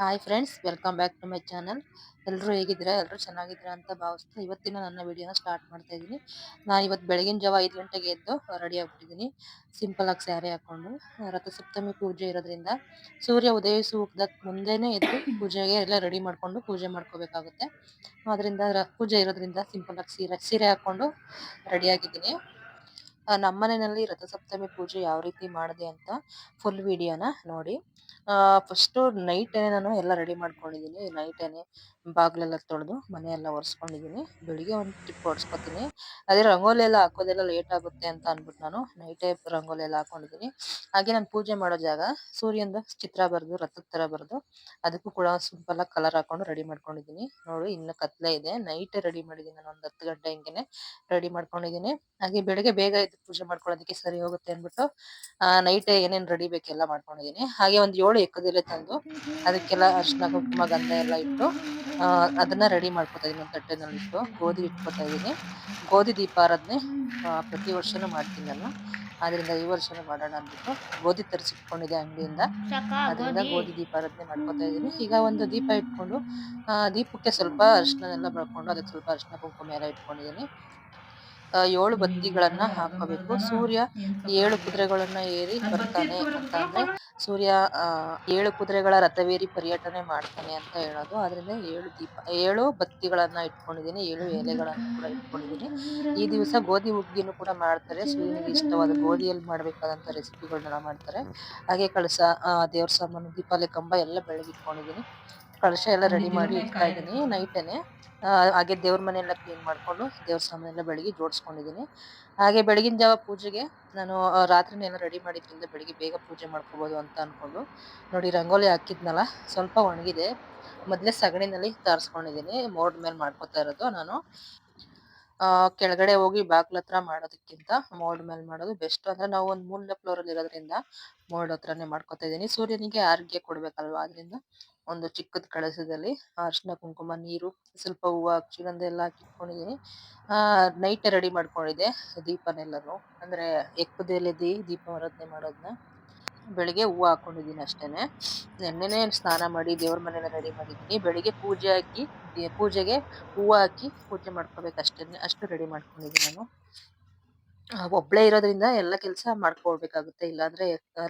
Hi friends welcome back to my channel ಎಲ್ಲರೂ ಹೇಗಿದ್ದೀರಾ? ಎಲ್ಲರೂ ಚೆನ್ನಾಗಿದ್ದೀರಾ ಅಂತ ಭಾವಿಸ್ತಾ ಇವತ್ತಿನ ನನ್ನ ವಿಡಿಯೋನ ಸ್ಟಾರ್ಟ್ ಮಾಡ್ತಾ ಇದ್ದೀನಿ. ನಾನು ಇವತ್ತು ಬೆಳಗಿನ ಜಾವ ಐದು ಗಂಟೆಗೆ ಎದ್ದು ರೆಡಿ ಆಗ್ಬಿಟ್ಟಿದ್ದೀನಿ. ಸಿಂಪಲ್ ಆಗಿ ಸ್ಯಾರಿ ಹಾಕ್ಕೊಂಡು ರಥಸಪ್ತಮಿ ಪೂಜೆ ಇರೋದ್ರಿಂದ ಸೂರ್ಯ ಉದಯಿಸುವುದ ಮುಂದೆನೇ ಎದ್ದು ಪೂಜೆಗೆ ಎಲ್ಲ ರೆಡಿ ಮಾಡಿಕೊಂಡು ಪೂಜೆ ಮಾಡ್ಕೋಬೇಕಾಗುತ್ತೆ. ಅದರಿಂದ ಪೂಜೆ ಇರೋದ್ರಿಂದ ಸಿಂಪಲ್ ಆಗಿ ಸೀರೆ ಸೀರೆ ಹಾಕ್ಕೊಂಡು ರೆಡಿ ಆಗಿದ್ದೀನಿ. ನಮ್ಮನೆಯಲ್ಲಿ ರಥಸಪ್ತಮಿ ಪೂಜೆ ಯಾವ ರೀತಿ ಮಾಡಿದೆ ಅಂತ ಫುಲ್ ವಿಡಿಯೋನ ನೋಡಿ. ಫಸ್ಟು ನೈಟೇ ನಾನು ಎಲ್ಲ ರೆಡಿ ಮಾಡ್ಕೊಂಡಿದ್ದೀನಿ ನೈಟೇನೆ ಬಾಗ್ಲೆಲ್ಲ ತೊಳೆದು ಮನೆಯೆಲ್ಲ ಒರೆಸ್ಕೊಂಡಿದ್ದೀನಿ. ಬೆಳಿಗ್ಗೆ ಒಂದು ಟ್ರಿಪ್ ಹೊಡ್ಸ್ಕೊತೀನಿ ಅದೇ ರಂಗೋಲಿ ಎಲ್ಲ ಹಾಕೋದೆಲ್ಲ ಲೇಟ್ ಆಗುತ್ತೆ ಅಂತ ಅಂದ್ಬಿಟ್ಟು ನಾನು ನೈಟೇ ರಂಗೋಲಿ ಎಲ್ಲ ಹಾಕೊಂಡಿದ್ದೀನಿ. ಹಾಗೆ ನಾನು ಪೂಜೆ ಮಾಡೋ ಜಾಗ ಸೂರ್ಯನ ಚಿತ್ರ ಬರೆದು, ರಥದ ತರ ಬರೆದು, ಅದಕ್ಕೂ ಕೂಡ ಸಿಂಪಲ್ ಆಗಿ ಕಲರ್ ಹಾಕೊಂಡು ರೆಡಿ ಮಾಡ್ಕೊಂಡಿದ್ದೀನಿ. ನೋಡಿ ಇನ್ನು ಕತ್ಲೆ ಇದೆ. ನೈಟ್ ರೆಡಿ ಮಾಡಿದ್ದೀನಿ ನಾನು ಒಂದು ಹತ್ತು ಗಂಟೆ ಹಿಂಗೆ ರೆಡಿ ಮಾಡ್ಕೊಂಡಿದ್ದೀನಿ. ಹಾಗೆ ಬೆಳಗ್ಗೆ ಬೇಗ ಇದು ಪೂಜೆ ಮಾಡ್ಕೊಳ್ಳೋದಕ್ಕೆ ಸರಿ ಹೋಗುತ್ತೆ ಅಂದ್ಬಿಟ್ಟು ನೈಟ್ ಏನೇನು ರೆಡಿ ಬೇಕೆಲ್ಲ ಮಾಡ್ಕೊಂಡಿದ್ದೀನಿ. ಹಾಗೆ ಒಂದು ಏಳು ಎಕ್ಕದಲ್ಲೇ ತಂದು ಅದಕ್ಕೆಲ್ಲ ಅರ್ಶಿನ ಕುಂಕುಮ, ಗಂಧ ಎಲ್ಲ ಇಟ್ಟು ಅದನ್ನ ರೆಡಿ ಮಾಡ್ಕೊತಾ ಇದೀನಿ ಒಂದು ತಟ್ಟೆನಲ್ಲಿ ಇಟ್ಟು ಗೋಧಿ ಇಟ್ಕೊತಾ ಇದೀನಿ. ಗೋಧಿ ದೀಪಾರಾಧನೆ ಪ್ರತಿ ವರ್ಷನೂ ಮಾಡ್ತೀನಿ ನಾನು. ಆದ್ರಿಂದ ಈ ವರ್ಷನೂ ಮಾಡೋಣ ಅಂದ್ಬಿಟ್ಟು ಗೋಧಿ ತರಿಸಿಟ್ಕೊಂಡಿದ್ದೆ ಅಂಗಡಿಯಿಂದ. ಅದರಿಂದ ಗೋಧಿ. ದೀಪಾರಾಧನೆ ಮಾಡ್ಕೊತಾ ಇದೀನಿ. ಈಗ ಒಂದು ದೀಪ ಇಟ್ಕೊಂಡು ದೀಪಕ್ಕೆ ಸ್ವಲ್ಪ ಅರಿಶಿನ ಎಲ್ಲ ಬೆಳ್ಕೊಂಡು ಅದಕ್ಕೆ ಸ್ವಲ್ಪ ಅರಿಶಿನ ಕುಂಕುಮ ಎಲ್ಲ ಇಟ್ಕೊಂಡಿದೀನಿ. ಏಳು ಬತ್ತಿಗಳನ್ನ ಹಾಕಬೇಕು. ಸೂರ್ಯ ಏಳು ಕುದುರೆಗಳನ್ನ ಏರಿ ಬರ್ತಾನೆ ಅಂತ ಅಂದ್ರೆ ಸೂರ್ಯ ಏಳು ಕುದುರೆಗಳ ರಥವೇರಿ ಪರ್ಯಟನೆ ಮಾಡ್ತಾನೆ ಅಂತ ಹೇಳೋದು. ಆದ್ರಿಂದ ಏಳು ದೀಪ, ಏಳು ಬತ್ತಿಗಳನ್ನ ಇಟ್ಕೊಂಡಿದ್ದೀನಿ, ಏಳು ಎಲೆಗಳನ್ನ ಕೂಡ ಇಟ್ಕೊಂಡಿದ್ದೀನಿ. ಈ ದಿವಸ ಗೋಧಿ ಹುಗ್ಗಿನೂ ಕೂಡ ಮಾಡ್ತಾರೆ. ಸೂರ್ಯನಿಗೆ ಇಷ್ಟವಾದ ಗೋಧಿಯಲ್ಲಿ ಮಾಡ್ಬೇಕಾದಂತ ರೆಸಿಪಿಗಳನ್ನೆಲ್ಲ ಮಾಡ್ತಾರೆ. ಹಾಗೆ ಕಳಸ ದೇವ್ರ ಸಾಮಾನು ದೀಪಾಲಿ ಕಂಬ ಎಲ್ಲ ಬೆಳಗಿಟ್ಕೊಂಡಿದ್ದೀನಿ. ಕಳಶ ಎಲ್ಲ ರೆಡಿ ಮಾಡಿ ಇಡ್ತಾ ಇದ್ದೀನಿ ನೈಟೇನೆ. ಹಾಗೆ ದೇವ್ರ ಮನೆಯೆಲ್ಲ ಕ್ಲೀನ್ ಮಾಡ್ಕೊಂಡು ದೇವ್ರ ಬೆಳಗ್ಗೆ ಜೋಡಿಸ್ಕೊಂಡಿದ್ದೀನಿ. ಹಾಗೆ ಬೆಳಗಿನ ಜಾವ ಪೂಜೆಗೆ ನಾನು ರಾತ್ರಿನೆಲ್ಲ ರೆಡಿ ಮಾಡಿದ್ರಿಂದ ಬೆಳಿಗ್ಗೆ ಬೇಗ ಪೂಜೆ ಮಾಡ್ಕೋಬೋದು ಅಂತ ಅಂದ್ಕೊಂಡು ನೋಡಿ ರಂಗೋಲಿ ಹಾಕಿದ್ನಲ್ಲ ಸ್ವಲ್ಪ ಒಣಗಿದೆ. ಮೊದಲೇ ಸಗಣಿನಲ್ಲಿ ತರಿಸ್ಕೊಂಡಿದ್ದೀನಿ ಮೋಡ್ ಮೇಲೆ ಮಾಡ್ಕೊತಾ ಇರೋದು ನಾನು. ಕೆಳಗಡೆ ಹೋಗಿ ಬಾಗ್ಲ ಹತ್ರ ಮಾಡೋದಕ್ಕಿಂತ ಮೋಡ್ ಮೇಲೆ ಮಾಡೋದು ಬೆಸ್ಟ್. ಅಂದ್ರೆ ನಾವು ಒಂದು ಮೂರನೇ ಫ್ಲೋರ್ ಅಲ್ಲಿ ಇರೋದ್ರಿಂದ ಮೋಡ್ ಹತ್ರನೇ ಮಾಡ್ಕೊತಾ ಇದ್ದೀನಿ. ಸೂರ್ಯನಿಗೆ ಆರೋಗ್ಯ ಕೊಡ್ಬೇಕಲ್ವಾ ಅದರಿಂದ? ಒಂದು ಚಿಕ್ಕದ ಕಳಸದಲ್ಲಿ ಅರಿಶಿನ, ಕುಂಕುಮ, ನೀರು, ಸ್ವಲ್ಪ ಹೂವು ಅಕ್ಷಿಗಂಧ ಎಲ್ಲ ಆ ನೈಟ್ ರೆಡಿ ಮಾಡ್ಕೊಂಡಿದ್ದೆ ದೀಪನೆಲ್ಲನು. ಅಂದ್ರೆ ಎಕ್ಕದಲ್ಲಿ ದೀಪ ಆರಾಧನೆ ಮಾಡೋದನ್ನ ಬೆಳಿಗ್ಗೆ ಹೂವು ಹಾಕೊಂಡಿದ್ದೀನಿ ಅಷ್ಟೇನೆ. ನೆನ್ನೆನೆ ಸ್ನಾನ ಮಾಡಿ ದೇವ್ರ ಮನೆಯೆಲ್ಲ ರೆಡಿ ಮಾಡಿದ್ದೀನಿ ಬೆಳಿಗ್ಗೆ ಪೂಜೆ ಹಾಕಿ ಪೂಜೆಗೆ ಹೂವು ಹಾಕಿ ಪೂಜೆ ಮಾಡ್ಕೋಬೇಕು ಅಷ್ಟೇ ಅಷ್ಟು ರೆಡಿ ಮಾಡ್ಕೊಂಡಿದ್ದೀನಿ ನಾನು. ಒಬ್ಳೆ ಇರೋದ್ರಿಂದ ಎಲ್ಲ ಕೆಲಸ ಮಾಡ್ಕೊಳ್ಬೇಕಾಗುತ್ತೆ. ಇಲ್ಲಾಂದ್ರೆ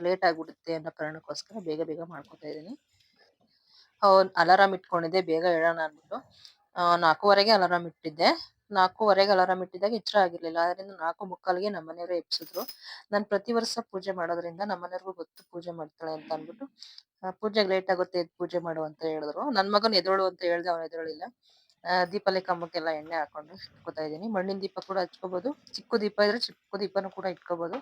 ಲೇಟ್ ಆಗ್ಬಿಡುತ್ತೆ ಅನ್ನೋ ಕಾರಣಕ್ಕೋಸ್ಕರ ಬೇಗ ಬೇಗ ಮಾಡ್ಕೊತಾ ಇದ್ದೀನಿ. ಅಲಾರಾಮ್ ಇಟ್ಕೊಂಡಿದ್ದೆ, ಬೇಗ ಹೇಳೋಣ ಅಂದ್ಬಿಟ್ಟು. ನಾಲ್ಕೂವರೆಗೆ ಅಲಾರಾಮ್ ಇಟ್ಟಿದ್ದೆ. ನಾಲ್ಕೂವರೆಗೆ ಅಲಾರಾಮ್ ಇಟ್ಟಿದ್ದಾಗ ಎಚ್ಚರ ಆಗಿರ್ಲಿಲ್ಲ. ಅದರಿಂದ ನಾಲ್ಕು ಮುಕ್ಕಾಲಿಗೆ ನಮ್ಮ ಮನೆಯವರು ಎಬ್ಸಿದ್ರು. ನಾನು ಪ್ರತಿ ವರ್ಷ ಪೂಜೆ ಮಾಡೋದ್ರಿಂದ ನಮ್ಮ ಮನೆಯವ್ರಿಗೂ ಗೊತ್ತು ಪೂಜೆ ಮಾಡ್ತಾಳೆ ಅಂತ ಅಂದ್ಬಿಟ್ಟು ಪೂಜೆಗೆ ಲೇಟ್ ಆಗುತ್ತೆ ಪೂಜೆ ಮಾಡು ಅಂತ ಹೇಳಿದ್ರು. ನನ್ ಮಗನ ಎದುರು ಅಂತ ಹೇಳ್ದೆ, ಅವ್ನು ಎದೋಳಿಲ್ಲ ದೀಪಾಲಿ ಕಂಬಕ್ಕೆಲ್ಲ ಎಣ್ಣೆ ಹಾಕೊಂಡು ಇಟ್ಕೋತಾ ಇದ್ದೀನಿ. ಮಣ್ಣಿನ ದೀಪ ಕೂಡ ಹಚ್ಕೋಬಹುದು ಚಿಕ್ಕ ದೀಪ ಇದ್ರೆ ಚಿಕ್ಕ ದೀಪನೂ ಕೂಡ ಇಟ್ಕೋಬಹುದು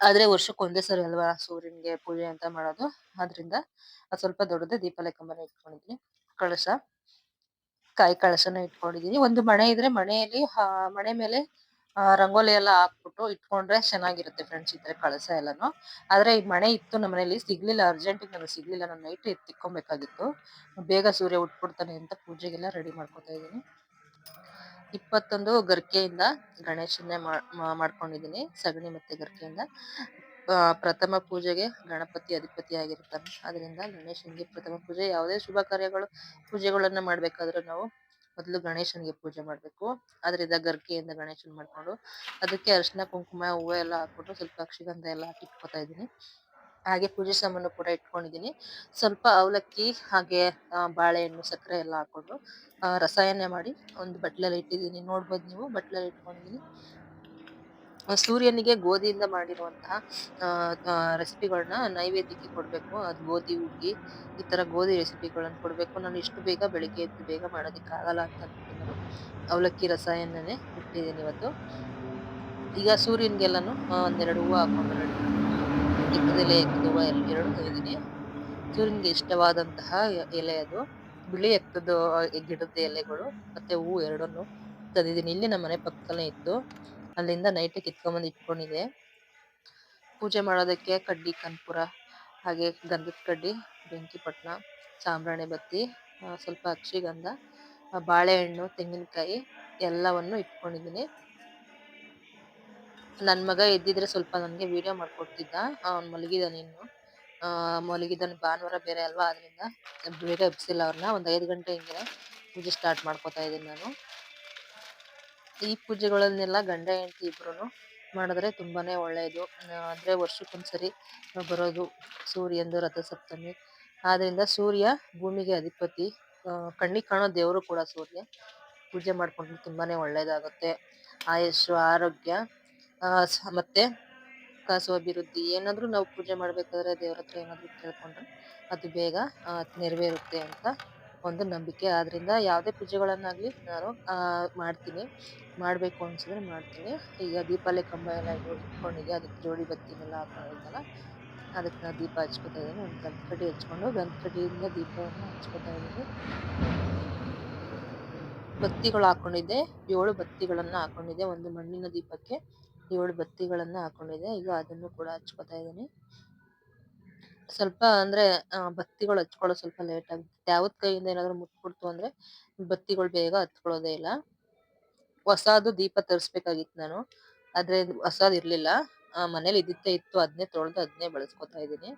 ಆದ್ರೆ ವರ್ಷಕ್ಕೆ ಒಂದೇ ಸರಿ ಅಲ್ವಾ ಸೂರ್ಯನ್ಗೆ ಪೂಜೆ ಅಂತ ಮಾಡೋದು? ಆದ್ರಿಂದ ಸ್ವಲ್ಪ ದೊಡ್ಡದೇ ದೀಪ ಕಂಬನ ಇಟ್ಕೊಂಡಿದ್ದೀನಿ ಕಳಸ ಕಾಯಿ ಕಳಸನ ಇಟ್ಕೊಂಡಿದೀನಿ. ಒಂದು ಮಣೆ ಇದ್ರೆ ಮಣೆಯಲ್ಲಿ ಮಣೆ ಮೇಲೆ ರಂಗೋಲಿ ಎಲ್ಲ ಹಾಕ್ಬಿಟ್ಟು ಇಟ್ಕೊಂಡ್ರೆ ಚೆನ್ನಾಗಿರುತ್ತೆ ಫ್ರೆಂಡ್ಸ್ ಇದ್ರೆ ಕಳಸ ಎಲ್ಲಾನು. ಆದ್ರೆ ಈ ಮಣೆ ಇತ್ತು ನಮ್ಮ ಮನೇಲಿ, ಸಿಗ್ಲಿಲ್ಲ ಅರ್ಜೆಂಟ್ ನನಗೆ ಸಿಗ್ಲಿಲ್ಲ. ನಾನು ನೈಟ್ ಎತ್ತಿಕ್ಕೊಬೇಕಾಗಿತ್ತು ಬೇಗ ಸೂರ್ಯ ಉಟ್ಬಿಡ್ತಾನೆ ಅಂತ ಪೂಜೆಗೆಲ್ಲ ರೆಡಿ ಮಾಡ್ಕೊತಾ ಇದ್ದೀನಿ. ಇಪ್ಪತ್ತೊಂದು ಗರ್ಕೆಯಿಂದ ಗಣೇಶನ್ನೇ ಮಾಡ್ಕೊಂಡಿದ್ದೀನಿ. ಸಗಣಿ ಮತ್ತೆ ಗರ್ಕೆಯಿಂದ. ಪ್ರಥಮ ಪೂಜೆಗೆ ಗಣಪತಿ ಅಧಿಪತಿ ಆಗಿರ್ತಾನೆ ಅದರಿಂದ ಗಣೇಶನಿಗೆ ಪ್ರಥಮ ಪೂಜೆ ಯಾವುದೇ ಶುಭ ಕಾರ್ಯಗಳು, ಪೂಜೆಗಳನ್ನ ಮಾಡ್ಬೇಕಾದ್ರೆ ನಾವು ಮೊದಲು ಗಣೇಶನಿಗೆ ಪೂಜೆ ಮಾಡಬೇಕು. ಅದರಿಂದ ಗರ್ಕೆಯಿಂದ ಗಣೇಶನ ಮಾಡಿಕೊಂಡು ಅದಕ್ಕೆ ಅರಿಶಿನ, ಕುಂಕುಮ ಹೂವು ಎಲ್ಲ ಹಾಕ್ಬಿಟ್ಟು ಸ್ವಲ್ಪ ಅಕ್ಷಿಗಂಧ ಎಲ್ಲ ಹಾಕಿ ಇಟ್ಕೊತಾ ಇದ್ದೀನಿ. ಹಾಗೆ ಪೂಜೆ ಸಾಮಾನು ಕೂಡ ಇಟ್ಕೊಂಡಿದ್ದೀನಿ. ಸ್ವಲ್ಪ ಅವಲಕ್ಕಿ ಹಾಗೆ ಬಾಳೆಹಣ್ಣು, ಸಕ್ಕರೆ ಎಲ್ಲ ಹಾಕೊಂಡು ರಸಾಯನ ಮಾಡಿ ಒಂದು ಬಟ್ಲಲ್ಲಿ ಇಟ್ಟಿದ್ದೀನಿ. ನೋಡ್ಬೋದು ನೀವು ಬಟ್ಲಲ್ಲಿ ಇಟ್ಕೊಂಡಿದ್ದೀನಿ. ಸೂರ್ಯನಿಗೆ ಗೋಧಿಯಿಂದ ಮಾಡಿರುವಂತಹ ರೆಸಿಪಿಗಳನ್ನ ನೈವೇದ್ಯಕ್ಕೆ ಕೊಡಬೇಕು. ಅದು ಗೋಧಿ ಹುಗ್ಗಿ ಈ ತರ ಗೋಧಿ ರೆಸಿಪಿಗಳನ್ನ ಕೊಡಬೇಕು. ನಾನು ಇಷ್ಟು ಬೇಗ ಬೆಳಿಗ್ಗೆ ಎದ್ದು ಬೇಗ ಮಾಡೋದಕ್ಕೆ ಆಗಲ್ಲ ಅಂತ ನಾನು ಅವಲಕ್ಕಿ, ರಸಾಯನನೇ ಇಟ್ಟಿದ್ದೀನಿ ಇವತ್ತು. ಈಗ ಸೂರ್ಯನಿಗೆಲ್ಲನೂ ಒಂದೆರಡು ಹೂವು ಹಾಕೊಂಡು ದೀಪದೆಲೆ ಹೂವು ಎರಡು ತಂದಿದ್ದೀನಿ ಸೂರ್ಯನಿಗೆ ಇಷ್ಟವಾದಂತಹ ಎಲೆ ಅದು. ಬಿಳಿ ಎತ್ತದ ಗಿಡದ ಎಲೆಗಳು ಮತ್ತೆ ಹೂ ಎರಡನ್ನು ತಂದಿದ್ದೀನಿ ಇಲ್ಲಿ ನಮ್ಮ ಮನೆ ಪಕ್ಕದಲ್ಲೇ ಇತ್ತು ಅಲ್ಲಿಂದ ನೈಟ್ ಕಿತ್ಕೊಂಡ್ಬಂದು ಇಟ್ಕೊಂಡಿದ್ದೆ ಪೂಜೆ ಮಾಡೋದಕ್ಕೆ ಕಡ್ಡಿ, ಕನ್ಪುರ, ಹಾಗೆ ಗಂಧದ ಕಡ್ಡಿ ಬೆಂಕಿ ಸಾಂಬ್ರಾಣಿ ಬತ್ತಿ ಸ್ವಲ್ಪ ಅಕ್ಷಿಗಂಧ ಬಾಳೆಹಣ್ಣು, ತೆಂಗಿನಕಾಯಿ ಎಲ್ಲವನ್ನು ಇಟ್ಕೊಂಡಿದ್ದೀನಿ ನನ್ನ ಮಗ ಎದ್ದಿದ್ರೆ ಸ್ವಲ್ಪ ನನಗೆ ವಿಡಿಯೋ ಮಾಡ್ಕೊಡ್ತಿದ್ದ. ಅವ್ನು ಮಲಗಿದಾನೆ ಇನ್ನು. ಮಲಗಿದ್ದಾನೆ ಭಾನುವಾರ ಬೇರೆ ಅಲ್ವಾ? ಅದರಿಂದ ಬೇಗ ಎಬ್ಸಿಲ್ಲ ಅವ್ರನ್ನ ಒಂದು ಐದು ಗಂಟೆ ಹಿಂಗೆ ಪೂಜೆ ಸ್ಟಾರ್ಟ್ ಮಾಡ್ಕೋತಾ ಇದ್ದೀನಿ ನಾನು. ಈ ಪೂಜೆಗಳನ್ನೆಲ್ಲ ಗಂಡ, ಹೆಂಡತಿ ಇಬ್ಬರೂ ಮಾಡಿದ್ರೆ ತುಂಬಾನೇ ಒಳ್ಳೆಯದು ಅಂದರೆ ವರ್ಷಕ್ಕೊಂದ್ಸರಿ ಬರೋದು ಸೂರ್ಯಂದು ರಥಸಪ್ತಮಿ. ಆದ್ದರಿಂದ ಸೂರ್ಯ ಭೂಮಿಗೆ ಅಧಿಪತಿ. ಕಣ್ಣಿಗೆ ಕಾಣೋ ದೇವರು ಕೂಡ ಸೂರ್ಯ. ಪೂಜೆ ಮಾಡ್ಕೊಂಡ್ರೆ ತುಂಬಾನೇ ಒಳ್ಳೆಯದಾಗುತ್ತೆ ಆಯಸ್ಸು, ಆರೋಗ್ಯ ಮತ್ತೆ ಕಾಸು ಅಭಿವೃದ್ಧಿ ಏನಾದ್ರೂ ನಾವು ಪೂಜೆ ಮಾಡ್ಬೇಕಾದ್ರೆ ದೇವ್ರ ಹತ್ರ ಏನಾದ್ರು ಕೇಳ್ಕೊಂಡ್ರೆ ಅದು ಬೇಗ ನೆರವೇರುತ್ತೆ ಅಂತ ಒಂದು ನಂಬಿಕೆ. ಆದ್ರಿಂದ ಯಾವುದೇ ಪೂಜೆಗಳನ್ನಾಗ್ಲಿ ನಾನು ಮಾಡ್ತೀನಿ. ಮಾಡಬೇಕು ಅನ್ಸಿದ್ರೆ ಮಾಡ್ತೀನಿ. ಈಗ ದೀಪಾವಳಿ ಕಂಬ ಎಲ್ಲ ಇಟ್ಕೊಂಡಿದ್ದೆ. ಅದಕ್ಕೆ ಜೋಡಿ ಬತ್ತಿನೆಲ್ಲ ಹಾಕೊಂಡಿದ್ದಲ್ಲ ಅದಕ್ಕೆ ನಾನು ದೀಪ ಹಚ್ಕೊತಾ ಇದ್ದೀನಿ. ಒಂದು ಗಂಧಕಡ್ಡಿ ಹಚ್ಕೊಂಡು ಗಂಧಕಡ್ಡಿಯಿಂದ ದೀಪವನ್ನು ಹಚ್ಕೊತಾ ಇದ್ದೀನಿ. ಬತ್ತಿಗಳು ಹಾಕೊಂಡಿದ್ದೆ. ಏಳು ಬತ್ತಿಗಳನ್ನ ಹಾಕೊಂಡಿದ್ದೆ. ಒಂದು ಮಣ್ಣಿನ ದೀಪಕ್ಕೆ ಏಳು ಬತ್ತಿಗಳನ್ನ ಹಾಕೊಂಡಿದ್ದೆ ಈಗ ಅದನ್ನು ಕೂಡ ಹಚ್ಕೊತಾ ಇದ್ದೀನಿ. ಸ್ವಲ್ಪ ಅಂದ್ರೆ ಬತ್ತಿಗಳು ಹಚ್ಕೊಳ್ಳೋ ಸ್ವಲ್ಪ ಲೇಟ್ ಆಗುತ್ತೆ. ಯಾವತ್ ಕೈಯಿಂದ ಏನಾದ್ರು ಮುಟ್ಬಿಡ್ತು ಅಂದ್ರೆ, ಬತ್ತಿಗಳು ಬೇಗ ಹತ್ಕೊಳ್ಳೋದೇ ಇಲ್ಲ. ಹೊಸದು ದೀಪ ತರಿಸ್ಬೇಕಾಗಿತ್ತು ನಾನು. ಆದ್ರೆ ಹೊಸದು ಇರ್ಲಿಲ್ಲ. ಮನೇಲಿ ಇದ್ದಿದ್ದೇ ಇತ್ತು. ಅದನ್ನೇ ತೊಳೆದು ಅದನ್ನೇ ಬಳಸ್ಕೊತಾ ಇದ್ದೀನಿ.